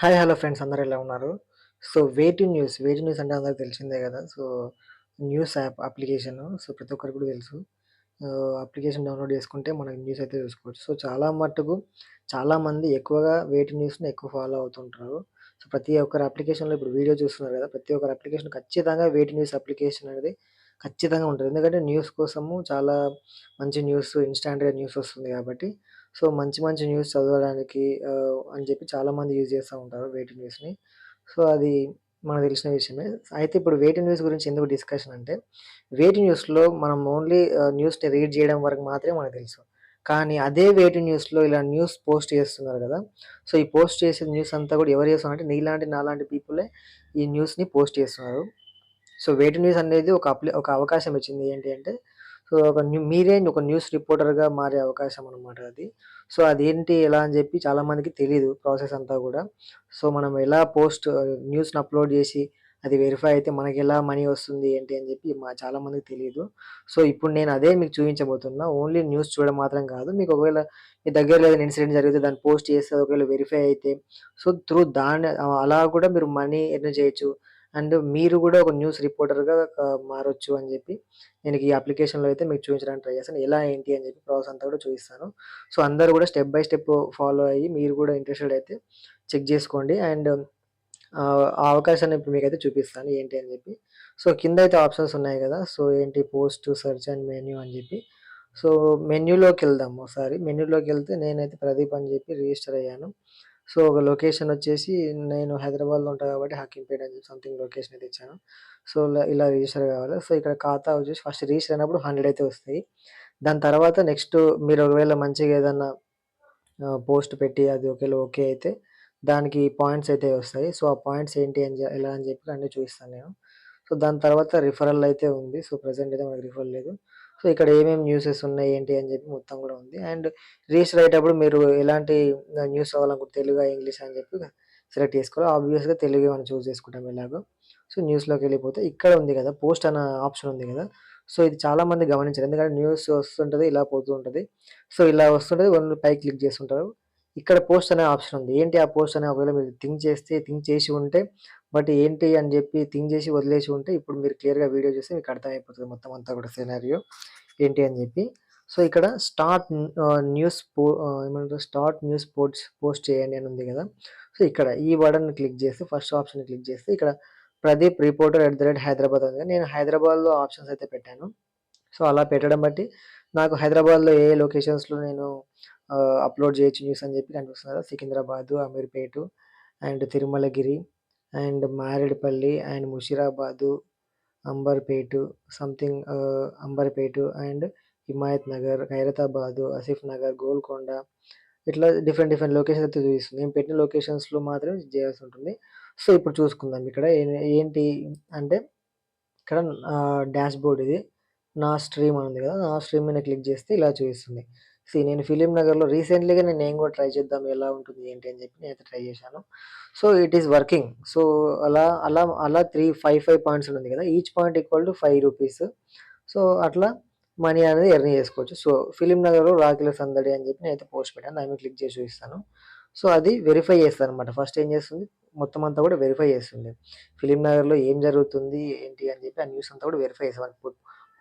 Hi hello friends అందరు ఎలా ఉన్నారు? సో వేటి న్యూస్ వేటి న్యూస్ అంటే అందరికి తెలిసిందే కదా? So news app application so ప్రతి ఒక్కరికి కూడా తెలుసు. అప్లికేషన్ డౌన్లోడ్ చేసుకుంటే మనకి న్యూస్ అయితే చూసుకోవచ్చు. సో చాలా మట్టుకు చాలామంది ఎక్కువగా వేటి న్యూస్ని ఎక్కువ ఫాలో అవుతుంటారు. సో ప్రతి ఒక్కరి అప్లికేషన్లో ఇప్పుడు వీడియో చూస్తున్నారు కదా? ప్రతి ఒక్కరి అప్లికేషన్ ఖచ్చితంగా వేటి న్యూస్ అప్లికేషన్ అనేది ఖచ్చితంగా ఉంటుంది. ఎందుకంటే న్యూస్ కోసము చాలా మంచి న్యూస్ ఇన్స్టాంట్గా న్యూస్ వస్తుంది కాబట్టి సో మంచి మంచి న్యూస్ చదవడానికి అని చెప్పి చాలామంది యూజ్ చేస్తూ ఉంటారు వెయిటింగ్ న్యూస్ని. సో అది మనకు తెలిసిన విషయమే. అయితే ఇప్పుడు వెయిటింగ్ న్యూస్ గురించి ఎందుకు డిస్కషన్ అంటే వెయిటింగ్ న్యూస్లో మనం ఓన్లీ న్యూస్ని రీడ్ చేయడం వరకు మాత్రమే మనకు తెలుసు. కానీ అదే వెయిటింగ్ న్యూస్లో ఇలా న్యూస్ పోస్ట్ చేస్తున్నారు కదా సో ఈ పోస్ట్ చేసే న్యూస్ అంతా కూడా ఎవరు చేస్తున్నారు అంటే నీలాంటి నాలాంటి పీపులే ఈ న్యూస్ని పోస్ట్ చేస్తున్నారు. సో వెయిటింగ్ న్యూస్ అనేది ఒక అప్లై ఒక అవకాశం ఇచ్చింది ఏంటి అంటే సో ఒక న్యూ మీరే ఒక న్యూస్ రిపోర్టర్గా మారే అవకాశం అనమాట అది. సో అదేంటి ఎలా అని చెప్పి చాలామందికి తెలియదు ప్రాసెస్ అంతా కూడా. సో మనం ఎలా పోస్ట్ న్యూస్ని అప్లోడ్ చేసి అది వెరిఫై అయితే మనకి ఎలా మనీ వస్తుంది ఏంటి అని చెప్పి మా చాలామందికి తెలియదు సో ఇప్పుడు నేను అదే మీకు చూపించబోతున్నా. ఓన్లీ న్యూస్ చూడడం మాత్రం కాదు. మీకు ఒకవేళ మీ దగ్గర ఏదైనా ఇన్సిడెంట్ జరిగితే దాన్ని పోస్ట్ చేస్తే ఒకవేళ వెరిఫై అయితే సో త్రూ దాన్ని అలా కూడా మీరు మనీ ఎర్న్ చేయొచ్చు. అండ్ మీరు కూడా ఒక న్యూస్ రిపోర్టర్గా మారొచ్చు అని చెప్పి నేను ఈ అప్లికేషన్లో అయితే మీకు చూపించడానికి ట్రై చేస్తాను. ఎలా ఏంటి అని చెప్పి ప్రాసెస్ అంతా కూడా చూపిస్తాను. సో అందరూ కూడా స్టెప్ బై స్టెప్ ఫాలో అయ్యి మీరు కూడా ఇంట్రెస్టెడ్ అయితే చెక్ చేసుకోండి. అండ్ ఆ అవకాశాన్ని ఇప్పుడు మీకైతే చూపిస్తాను ఏంటి అని చెప్పి. సో కింద అయితే ఆప్షన్స్ ఉన్నాయి కదా. సో ఏంటి పోస్ట్ సెర్చ్ అండ్ మెన్యూ అని చెప్పి. సో మెన్యూలోకి వెళ్దాం ఒకసారి. మెన్యూలోకి వెళ్తే నేనైతే ప్రదీప్ అని చెప్పి రిజిస్టర్ అయ్యాను. సో ఒక లొకేషన్ వచ్చేసి నేను హైదరాబాద్లో ఉంటాను కాబట్టి హకీంపేట అని చెప్పి సంథింగ్ లొకేషన్ అయితే ఇచ్చాను. సో ఇలా రిజిస్టర్ కావాలి. సో ఇక్కడ ఖాతా వచ్చేసి ఫస్ట్ రిజిస్టర్ అయినప్పుడు హండ్రెడ్ అయితే వస్తాయి. దాని తర్వాత నెక్స్ట్ మీరు ఒకవేళ మంచిగా ఏదన్నా పోస్ట్ పెట్టి అది ఒకవేళ ఓకే అయితే దానికి పాయింట్స్ అయితే వస్తాయి. సో ఆ పాయింట్స్ ఏంటి అని ఎలా అని చెప్పి అన్నీ చూపిస్తాను నేను. సో దాని తర్వాత రిఫరల్ అయితే ఉంది. సో ప్రజెంట్ అయితే మనకి రిఫరల్ లేదు. సో ఇక్కడ ఏమేమి న్యూసెస్ ఉన్నాయి ఏంటి అని చెప్పి మొత్తం కూడా ఉంది. అండ్ రిజిస్టర్ అయ్యేటప్పుడు మీరు ఎలాంటి న్యూస్ అవ్వాలనుకుంటే తెలుగు ఇంగ్లీష్ అని చెప్పి సెలెక్ట్ చేసుకోవాలి. ఆబ్వియస్గా తెలుగు మనం చూస్ చేసుకుంటాం ఎలాగో. సో న్యూస్లోకి వెళ్ళిపోతే ఇక్కడ ఉంది కదా పోస్ట్ అన్న ఆప్షన్ ఉంది కదా. సో ఇది చాలా మంది గమనించారు. ఎందుకంటే న్యూస్ వస్తుంటుంది ఇలా పోతూ ఉంటుంది. సో ఇలా వస్తుంటుంది వాళ్ళు పై క్లిక్ చేస్తుంటారు. ఇక్కడ పోస్ట్ అనే ఆప్షన్ ఉంది. ఏంటి ఆ పోస్ట్ అనే ఒకవేళ మీరు థింక్ చేస్తే థింక్ చేసి ఉంటే బట్ ఏంటి అని చెప్పి థింక్ చేసి వదిలేసి ఉంటే ఇప్పుడు మీరు క్లియర్గా వీడియో చూస్తే మీకు అర్థమైపోతుంది మొత్తం అంతా కూడా సినారియో ఏంటి అని చెప్పి. సో ఇక్కడ స్టార్ట్ న్యూస్ పో ఏమంటారు? స్టార్ట్ న్యూస్ పోస్ట్ పోస్ట్ చేయండి అని ఉంది కదా. సో ఇక్కడ ఈ బటన్ క్లిక్ చేస్తే ఫస్ట్ ఆప్షన్ క్లిక్ చేస్తే ఇక్కడ Pradeep reporter at the rate Hyderabad ఉంది. నేను హైదరాబాద్లో ఆప్షన్స్ అయితే పెట్టాను. సో అలా పెట్టడం బట్టి నాకు హైదరాబాద్లో ఏ లొకేషన్స్లో నేను అప్లోడ్ చేయొచ్చు న్యూస్ అని చెప్పి కనిపిస్తున్నారు Secunderabad Ameerpet and Tirumalagiri and Maredpally and Musheerabad Amberpet something Amberpet and Himayat Nagar Khairatabad Asif Nagar Golconda ఇట్లా డిఫరెంట్ డిఫరెంట్ లొకేషన్స్ అయితే చూపిస్తుంది. నేను పెట్టిన లొకేషన్స్లో మాత్రమే చేయాల్సి ఉంటుంది. సో ఇప్పుడు చూసుకుందాం. ఇక్కడ ఏంటి అంటే ఇక్కడ డాష్ బోర్డ్ ఇది. నా స్ట్రీమ్ అని ఉంది కదా నా స్ట్రీమ్ మీద క్లిక్ చేస్తే ఇలా చూపిస్తుంది. సీ నేను ఫిలిం నగర్లో రీసెంట్లీగా నేను ఏం కూడా ట్రై చేద్దాం ఎలా ఉంటుంది ఏంటి అని చెప్పి నేనైతే ట్రై చేశాను. So it is working so అలా అలా అలా త్రీ ఫైవ్ ఫైవ్ పాయింట్స్ ఉంది కదా each point equal to five rupees so అట్లా మనీ అనేది ఎర్న్ చేసుకోవచ్చు. సో ఫిలిం నగర్లో రాకిల సందడి అని చెప్పి నేనైతే పోస్ట్ పెట్టాను. దాని క్లిక్ చేసి చూపిస్తాను. సో అది వెరిఫై చేస్తాను అనమాట ఫస్ట్ ఏం చేస్తుంది? మొత్తం అంతా కూడా వెరిఫై చేస్తుంది. ఫిలిం నగర్లో ఏం జరుగుతుంది ఏంటి అని చెప్పి ఆ న్యూస్ అంతా కూడా వెరిఫై చేస్తాను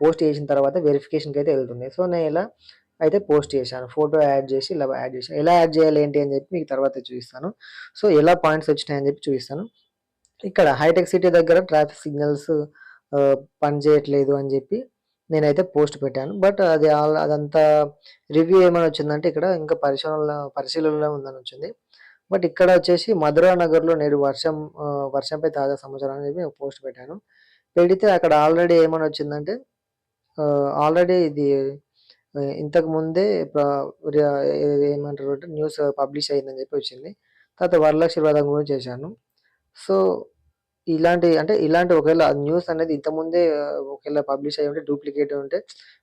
పోస్ట్ చేసిన తర్వాత వెరిఫికేషన్కి అయితే వెళ్తుంది. సో నేను ఇలా అయితే పోస్ట్ చేశాను. ఫోటో యాడ్ చేసి ఇలా యాడ్ చేశాను ఎలా యాడ్ చేయాలి ఏంటి అని చెప్పి మీకు తర్వాత చూపిస్తాను. సో ఎలా పాయింట్స్ వచ్చినాయని చెప్పి చూపిస్తాను. ఇక్కడ హైటెక్ సిటీ దగ్గర ట్రాఫిక్ సిగ్నల్స్ పనిచేయట్లేదు అని చెప్పి నేనైతే పోస్ట్ పెట్టాను. బట్ అది అదంతా రివ్యూ ఏమైనా వచ్చిందంటే ఇక్కడ ఇంకా పరిశీలన పరిశీలనలో ఉందని వచ్చింది. బట్ ఇక్కడ వచ్చేసి మధురా నగర్లో నేడు వర్షం వర్షంపై తాజా సమాచారం అని చెప్పి పోస్ట్ పెట్టాను. పెడితే అక్కడ ఆల్రెడీ ఏమైనా వచ్చిందంటే ఆల్రెడీ ఇది ఇంతకు ముందే ఏమంటారు అంటే న్యూస్ పబ్లిష్ అయిందని చెప్పి వచ్చింది. తర్వాత వరలక్ష్మి వ్రతం కూడా చేశాను. సో ఇలాంటి అంటే ఇలాంటి ఒకవేళ న్యూస్ అనేది ఇంతకుముందే ఒకవేళ పబ్లిష్ అయ్యి ఉంటే డూప్లికేట్ ఉంటే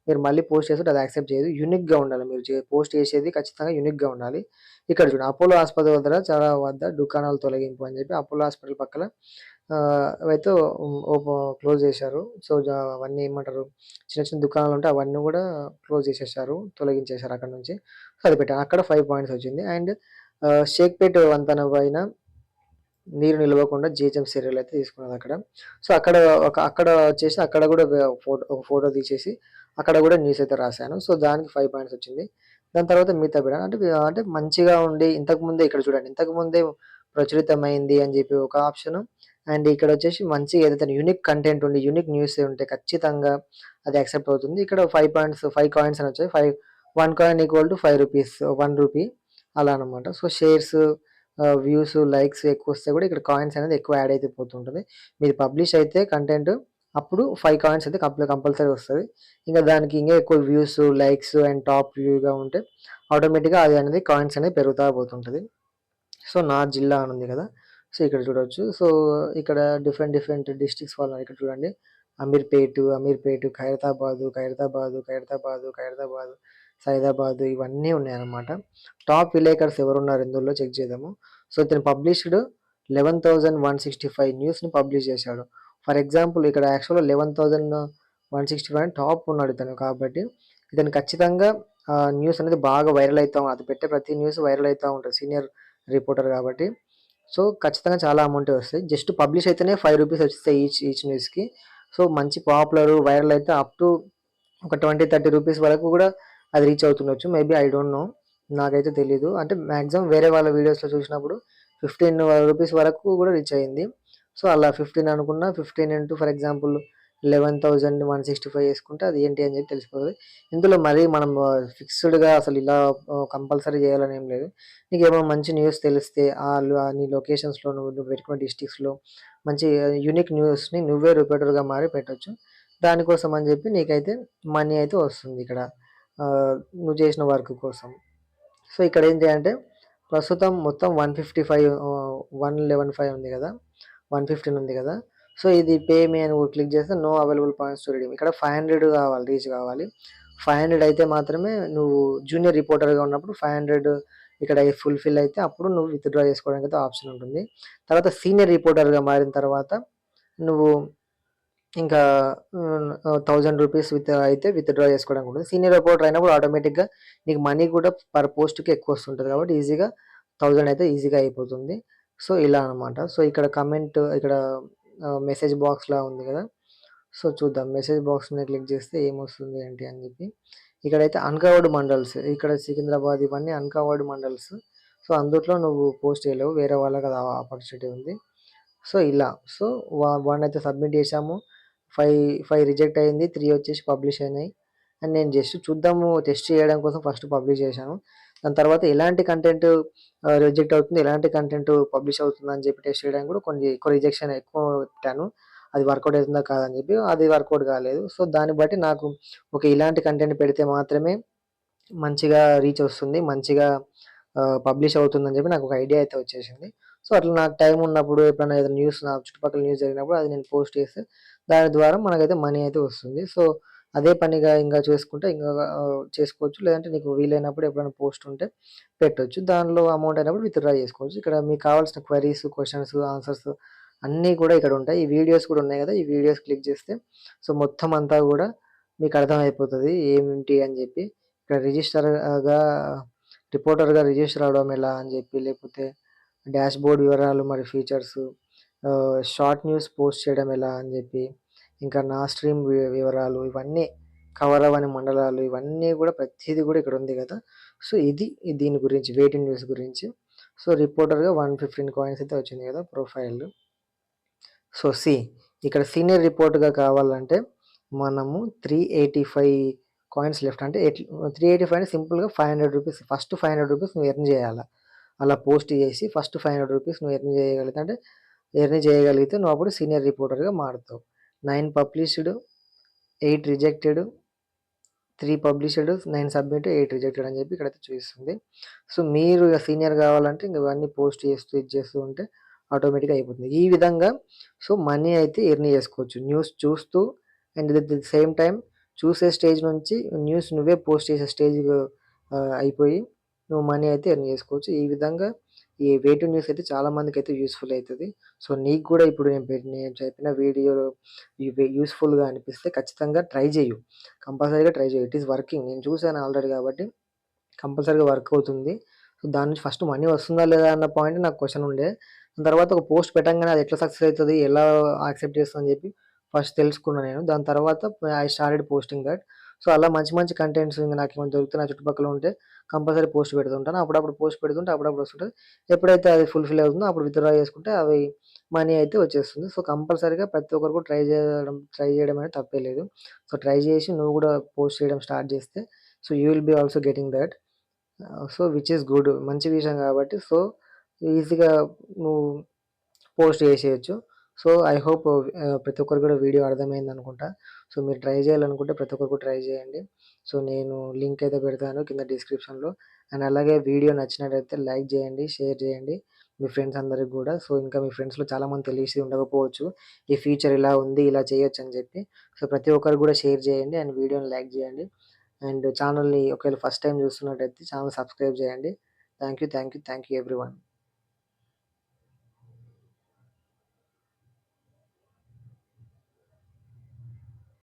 మీరు మళ్ళీ పోస్ట్ చేస్తే అది యాక్సెప్ట్ చేయదు. యూనిక్గా ఉండాలి. మీరు పోస్ట్ చేసేది ఖచ్చితంగా యూనిక్గా ఉండాలి. ఇక్కడ చూడండి అపోలో హాస్పిటల్ వద్ద చాలా వద్ద దుకాణాలు తొలగింపు అని చెప్పి అపోలో హాస్పిటల్ పక్కన అయితే ఓపో క్లోజ్ చేశారు. సో అవన్నీ ఏమంటారు? చిన్న చిన్న దుకాణాలు ఉంటే అవన్నీ కూడా క్లోజ్ చేసేసారు తొలగించేశారు అక్కడ నుంచి. అది పెట్టాను అక్కడ ఫైవ్ పాయింట్స్ వచ్చింది. అండ్ షేక్పేట్ వంతెన పైన నీరు నిలవకుండా జీహెచ్ఎం సీరియల్ అయితే తీసుకున్నది అక్కడ. సో అక్కడ ఒక అక్కడ వచ్చేసి అక్కడ కూడా ఫోటో ఒక ఫోటో తీసేసి అక్కడ కూడా న్యూస్ అయితే రాశాను. సో దానికి ఫైవ్ పాయింట్స్ వచ్చింది. దాని తర్వాత మిగతా పెట్టాను అంటే అంటే మంచిగా ఉండి ఇంతకుముందే ఇక్కడ చూడండి ఇంతకుముందే ప్రచురితమైంది అని చెప్పి ఒక ఆప్షన్. అండ్ ఇక్కడ వచ్చేసి మంచి ఏదైతే యూనిక్ కంటెంట్ ఉండి యూనిక్ న్యూస్ ఉంటే ఖచ్చితంగా అది యాక్సెప్ట్ అవుతుంది. ఇక్కడ ఫైవ్ పాయింట్స్ ఫైవ్ కాయిన్స్ అని వచ్చాయి. Five one coin equal to five rupees one rupee అలా అనమాట సో షేర్స్ వ్యూస్ లైక్స్ ఎక్కువ వస్తే కూడా ఇక్కడ కాయిన్స్ అనేది ఎక్కువ యాడ్ అయితే పోతుంటుంది. మీరు పబ్లిష్ అయితే కంటెంట్ అప్పుడు ఫైవ్ కాయిన్స్ అయితే కంపల్ కంపల్సరీ వస్తుంది. ఇంకా దానికి ఇంకా ఎక్కువ వ్యూస్ లైక్స్ అండ్ టాప్ వ్యూగా ఉంటే ఆటోమేటిక్గా అది అనేది కాయిన్స్ అనేది పెరుగుతూ పోతుంటుంది. సో నా జిల్లా అని ఉంది కదా. సో ఇక్కడ చూడవచ్చు సో ఇక్కడ డిఫరెంట్ డిఫరెంట్ డిస్ట్రిక్ట్స్ వాళ్ళు ఇక్కడ చూడండి. అమీర్పేట్ అమీర్పేట్ ఖైరతాబాదు ఖైరతాబాదు ఖైరతాబాదు ఖైరతాబాదు సైదాబాదు ఇవన్నీ ఉన్నాయన్నమాట. టాప్ విలేకర్స్ ఎవరున్నారు ఇందులో చెక్ చేద్దాము. సో ఇతను published eleven thousand one sixty five న్యూస్ని పబ్లిష్ చేశాడు. ఫర్ ఎగ్జాంపుల్ ఇక్కడ యాక్చువల్గా eleven thousand one sixty five top ఉన్నాడు ఇతను కాబట్టి ఇతను ఖచ్చితంగా న్యూస్ అనేది బాగా వైరల్ అవుతా అది పెట్టే ప్రతి న్యూస్ వైరల్ అవుతూ ఉంటుంది సీనియర్ రిపోర్టర్ కాబట్టి. సో ఖచ్చితంగా చాలా అమౌంటే వస్తాయి. జస్ట్ పబ్లిష్ అయితేనే ఫైవ్ రూపీస్ వస్తాయి ఈచ్ ఈచ్ న్యూస్కి సో మంచి పాపులర్ వైరల్ అయితే అప్ టు ఒక ట్వంటీ థర్టీ రూపీస్ వరకు కూడా అది రీచ్ అవుతుండొచ్చు. మేబీ ఐ డోంట్ నో నాకైతే తెలియదు అంటే మ్యాక్సిమం వేరే వాళ్ళ వీడియోస్లో చూసినప్పుడు ఫిఫ్టీన్ రూపీస్ వరకు కూడా రీచ్ అయ్యింది. సో అలా ఫిఫ్టీన్ అనుకున్న fifteen into for example eleven thousand one sixty five వేసుకుంటే అది ఏంటి అని చెప్పి తెలిసిపోతుంది. ఇందులో మరీ మనం ఫిక్స్డ్గా అసలు ఇలా కంపల్సరీ చేయాలని ఏం లేదు. నీకు ఏమైనా మంచి న్యూస్ తెలిస్తే వాళ్ళు నీ లొకేషన్స్లో నువ్వు నువ్వు పెట్టుకున్న డిస్టిక్స్లో మంచి యూనిక్ న్యూస్ని నువ్వే రిపోర్టర్గా మారి పెట్టచ్చు. దానికోసం అని చెప్పి నీకైతే మనీ అయితే వస్తుంది ఇక్కడ నువ్వు చేసిన వర్క్ కోసం. సో ఇక్కడ ఏంటి అంటే ప్రస్తుతం మొత్తం one fifty five one eleven five ఉంది కదా వన్ ఫిఫ్టీన్ ఉంది కదా సో ఇది పే మీ అని క్లిక్ చేస్తే no available points to redeem. ఇక్కడ ఫైవ్ హండ్రెడ్ కావాలి రీచ్ కావాలి. ఫైవ్ హండ్రెడ్ అయితే మాత్రమే నువ్వు జూనియర్ రిపోర్టర్గా ఉన్నప్పుడు ఫైవ్ హండ్రెడ్ ఇక్కడ ఫుల్ఫిల్ అయితే అప్పుడు నువ్వు విత్డ్రా చేసుకోవడానికి అయితే ఆప్షన్ ఉంటుంది. తర్వాత సీనియర్ రిపోర్టర్గా మారిన తర్వాత నువ్వు ఇంకా థౌజండ్ రూపీస్ విత్ అయితే విత్డ్రా చేసుకోవడానికి ఉంటుంది. సీనియర్ రిపోర్టర్ అయినప్పుడు ఆటోమేటిక్గా నీకు మనీ కూడా పర్ పోస్ట్కి ఎక్కువ వస్తుంటుంది కాబట్టి ఈజీగా థౌజండ్ అయితే ఈజీగా అయిపోతుంది. సో ఇలా అనమాట సో ఇక్కడ కమెంట్ ఇక్కడ మెసేజ్ బాక్స్లా ఉంది కదా. సో చూద్దాం. మెసేజ్ బాక్స్ మీద క్లిక్ చేస్తే ఏమొస్తుంది ఏంటి అని చెప్పి. ఇక్కడైతే అన్కవర్డ్ మండల్స్ ఇక్కడ సికింద్రాబాద్ ఇవన్నీ అన్కవర్డ్ మండల్స్ సో అందుట్లో నువ్వు పోస్ట్ చేయలేవు. వేరే వాళ్ళకి అది ఆపర్చునిటీ ఉంది. సో ఇలా. సో వన్ అయితే సబ్మిట్ చేసాము ఫైవ్ ఫైవ్ రిజెక్ట్ అయింది. త్రీ వచ్చేసి పబ్లిష్ అయినాయి. అండ్ నేను జస్ట్ చూద్దాము టెస్ట్ చేయడం కోసం ఫస్ట్ పబ్లిష్ చేశాను. దాని తర్వాత ఎలాంటి కంటెంట్ రిజెక్ట్ అవుతుంది ఎలాంటి కంటెంట్ పబ్లిష్ అవుతుంది అని చెప్పి టెస్ట్ చేయడానికి కూడా కొన్ని ఎక్కువ రిజెక్షన్ ఎక్కువ పెట్టాను. అది వర్కౌట్ అవుతుందా కాదని చెప్పి అది వర్కౌట్ కాలేదు. సో దాన్ని బట్టి నాకు ఒక ఇలాంటి కంటెంట్ పెడితే మాత్రమే మంచిగా రీచ్ వస్తుంది మంచిగా పబ్లిష్ అవుతుందని చెప్పి నాకు ఒక ఐడియా అయితే వచ్చేసింది. సో అట్లా నాకు టైం ఉన్నప్పుడు ఎప్పుడైనా ఏదైనా న్యూస్ నా చుట్టుపక్కల న్యూస్ జరిగినప్పుడు అది నేను పోస్ట్ చేస్తే దాని ద్వారా మనకైతే మనీ అయితే వస్తుంది. సో అదే పనిగా ఇంకా చేసుకుంటే ఇంకా చేసుకోవచ్చు. లేదంటే నీకు వీలైనప్పుడు ఎప్పుడైనా పోస్ట్ ఉంటే పెట్టవచ్చు దానిలో అమౌంట్ అయినప్పుడు విత్డ్రా చేసుకోవచ్చు. ఇక్కడ మీకు కావాల్సిన క్వరీస్ క్వశ్చన్స్ ఆన్సర్స్ అన్నీ కూడా ఇక్కడ ఉంటాయి. ఈ వీడియోస్ కూడా ఉన్నాయి కదా ఈ వీడియోస్ క్లిక్ చేస్తే సో మొత్తం అంతా కూడా మీకు అర్థమైపోతుంది ఏమిటి అని చెప్పి. ఇక్కడ రిజిస్టర్గా రిపోర్టర్గా రిజిస్టర్ అవడం ఎలా అని చెప్పి లేకపోతే డాష్ బోర్డ్ వివరాలు మరి ఫీచర్స్ షార్ట్ న్యూస్ పోస్ట్ చేయడం ఎలా అని చెప్పి ఇంకా నా స్ట్రీమ్ వివరాలు ఇవన్నీ కవర్ అవని మండలాలు ఇవన్నీ కూడా ప్రతిదీ కూడా ఇక్కడ ఉంది కదా. సో ఇది దీని గురించి వెయిటింగ్ న్యూస్ గురించి. సో రిపోర్టర్గా వన్ ఫిఫ్టీన్ కాయిన్స్ అయితే వచ్చింది కదా ప్రొఫైల్ సో సి ఇక్కడ సీనియర్ రిపోర్ట్గా కావాలంటే మనము three eighty five coins left అంటే త్రీ ఎయిటీ ఫైవ్ అంటే సింపుల్గా five hundred rupees first five hundred rupees నువ్వు ఎర్న్ చేయాలి. అలా పోస్ట్ చేసి ఫస్ట్ ఫైవ్ హండ్రెడ్ రూపీస్ నువ్వు ఎర్న్ చేయగలిగితే అంటే ఎర్న్ చేయగలిగితే నువ్వు అప్పుడు సీనియర్ రిపోర్టర్గా మారుతావు. Nine published eight rejected three published nine submit eight rejected అని చెప్పి ఇక్కడైతే చూపిస్తుంది. సో మీరు సీనియర్ కావాలంటే ఇంక ఇవన్నీ పోస్ట్ చేస్తూ ఇది చేస్తూ ఉంటే ఆటోమేటిక్గా అయిపోతుంది. ఈ విధంగా సో మనీ అయితే ఎర్న్ చేసుకోవచ్చు. న్యూస్ చూస్తూ అండ్ ది సేమ్ టైం చూసే స్టేజ్ నుంచి న్యూస్ నువ్వే పోస్ట్ చేసే స్టేజ్ అయిపోయి నువ్వు మనీ అయితే ఎర్న్ చేసుకోవచ్చు. ఈ విధంగా ఈ వేటు న్యూస్ అయితే చాలా మందికి అయితే యూస్ఫుల్ అవుతుంది సో నీకు కూడా ఇప్పుడు నేను నేను చెప్పిన వీడియో యూస్ఫుల్గా అనిపిస్తే ఖచ్చితంగా ట్రై చేయు. కంపల్సరీగా ట్రై చేయు. ఇట్ ఈస్ వర్కింగ్ నేను చూశాను ఆల్రెడీ కాబట్టి కంపల్సరీగా వర్క్ అవుతుంది. సో దాని నుంచి ఫస్ట్ మనీ వస్తుందా లేదా అన్న పాయింట్ నాకు క్వశ్చన్ ఉండే. దాని తర్వాత ఒక పోస్ట్ పెట్టంగానే అది ఎట్లా సక్సెస్ అవుతుంది ఎలా యాక్సెప్ట్ చేస్తుందని చెప్పి ఫస్ట్ తెలుసుకున్నాను నేను. దాని తర్వాత I started posting that so అలా మంచి మంచి కంటెంట్స్ నాకు ఏమైనా దొరికితే నా చుట్టుపక్కల ఉంటే కంపల్సరీ పోస్ట్ పెడుతుంటాను. అప్పుడప్పుడు పోస్ట్ పెడుతుంటే అప్పుడప్పుడు వస్తుంటుంది. ఎప్పుడైతే అది ఫుల్ఫిల్ అవుతుందో అప్పుడు విత్డ్రా చేసుకుంటే అవి మనీ అయితే వచ్చేస్తుంది. సో కంపల్సరీగా ప్రతి ఒక్కరు కూడా ట్రై చేయడం ట్రై చేయడం అనేది తప్పే లేదు. సో ట్రై చేసి నువ్వు కూడా పోస్ట్ చేయడం స్టార్ట్ చేస్తే so you will be also getting that so which is good మంచి విషయం కాబట్టి సో ఈజీగా నువ్వు పోస్ట్ చేసేయచ్చు. సో ఐ హోప్ ప్రతి ఒక్కరు కూడా వీడియో అర్థమైంది అనుకుంటా సో మీరు ట్రై చేయాలనుకుంటే ప్రతి ఒక్కరు కూడా ట్రై చేయండి. సో నేను లింక్ అయితే పెడతాను కింద డిస్క్రిప్షన్లో. అండ్ అలాగే వీడియో నచ్చినట్టయితే లైక్ చేయండి షేర్ చేయండి మీ ఫ్రెండ్స్ అందరికి కూడా. సో ఇంకా మీ ఫ్రెండ్స్లో చాలామంది తెలిసి ఉండకపోవచ్చు. ఈ ఫీచర్ ఇలా ఉంది ఇలా చేయొచ్చు అని చెప్పి. సో ప్రతి ఒక్కరు కూడా షేర్ చేయండి అండ్ వీడియోని లైక్ చేయండి. అండ్ ఛానల్ని ఒకవేళ ఫస్ట్ టైం చూస్తున్నట్టయితే ఛానల్ సబ్స్క్రైబ్ చేయండి. Thank you thank you thank you every